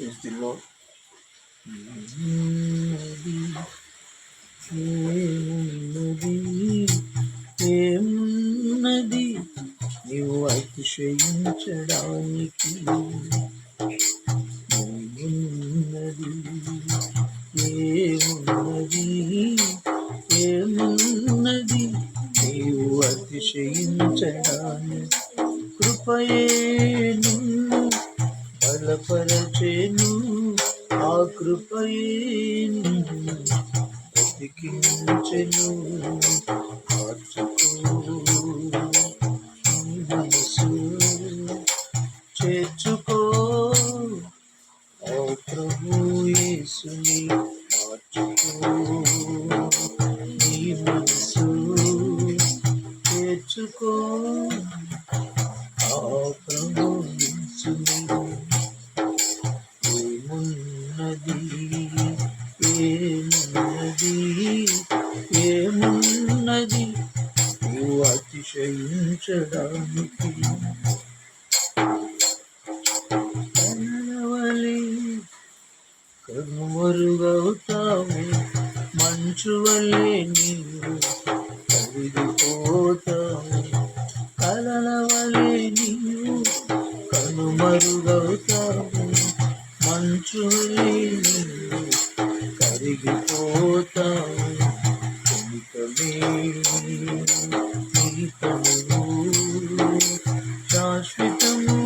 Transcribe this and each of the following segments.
is the Lord. ఏమున్నది? నీవు అతిశయించడానికి. ఏమున్నది ఏమున్నది ఏమున్నది? నీవు అతిశయించడానికి. కృపయే బలపరచెను ఆ కృపయే నిన్ను మనసు చేర్చుకో. ప్రభు యేసుని మార్చుకో. నీ మనసు చేర్చుకో. ఏమున్నది? ఏమున్నది? నువ్వు అతిశయించడానికి కనవలి కనుమరుగవుతావు. మంచు వల్లే నీవు కరిగిపోతావు కలల వలె నీవు కనుమరుగవుతావు. మంచు కరిగిపోతా నీవు కరిగిపోతావు శాశ్వతము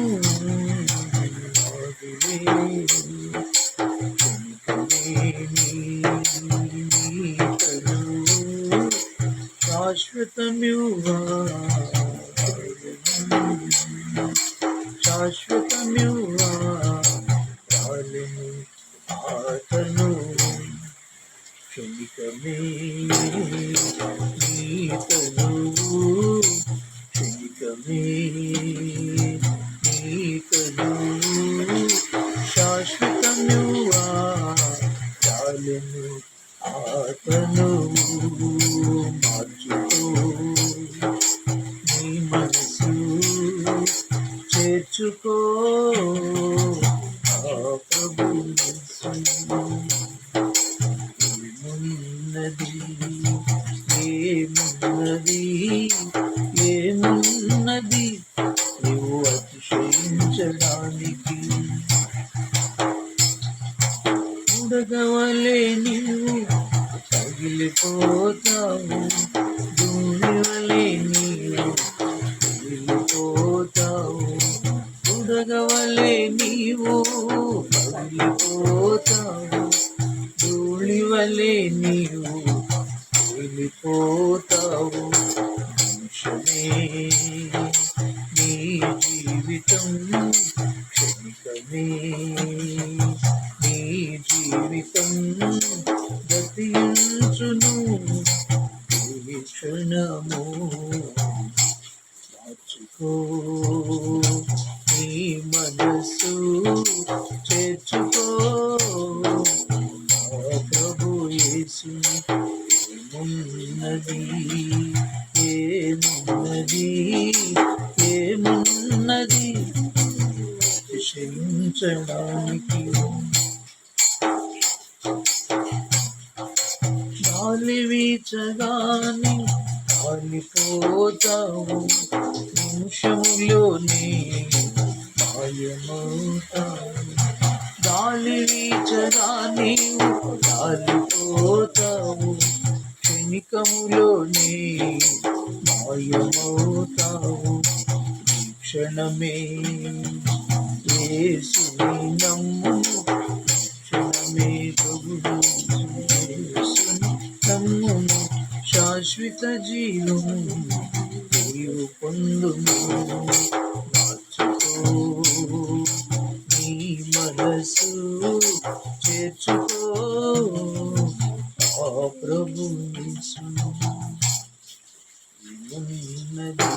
శాశ్వతమ్యువా క్షణికమే నీతను క్షణికమే నీతను శాశ్వతమ్యువా చాలను ఆతను మార్చుకో. నీ మనసు చేర్చుకో. ప్రభు ఉడగవలే నీవు పగిలిపోతావు భూమి నీవు పగిలిపోతావు ఉడగవలే నీవు పగిలిపోతావు ధూళి నీవు పగిలిపోతావు నిమిషమే నీ జీవితం క్షణికమే. మార్చుకో నీ మనసు చేర్చుకో. ప్రభు యేసు ఏమున్నది? ఏమున్నది? ఏమున్నది? అతిశయించడానికి గాలి వీచగాని కాలిపోతావు నిమిషములోనే మాయమవుతావు. గాలి వీచగాని కాలిపోతావు క్షణికములోనే మాయమవుతావు. క్షణమే ఏ నమ్ము శాశ్వత జీవము నీవు పొందుము మార్చుకో నీ మనసు చేర్చుకో. ఆ ప్రభు ఉన్నది.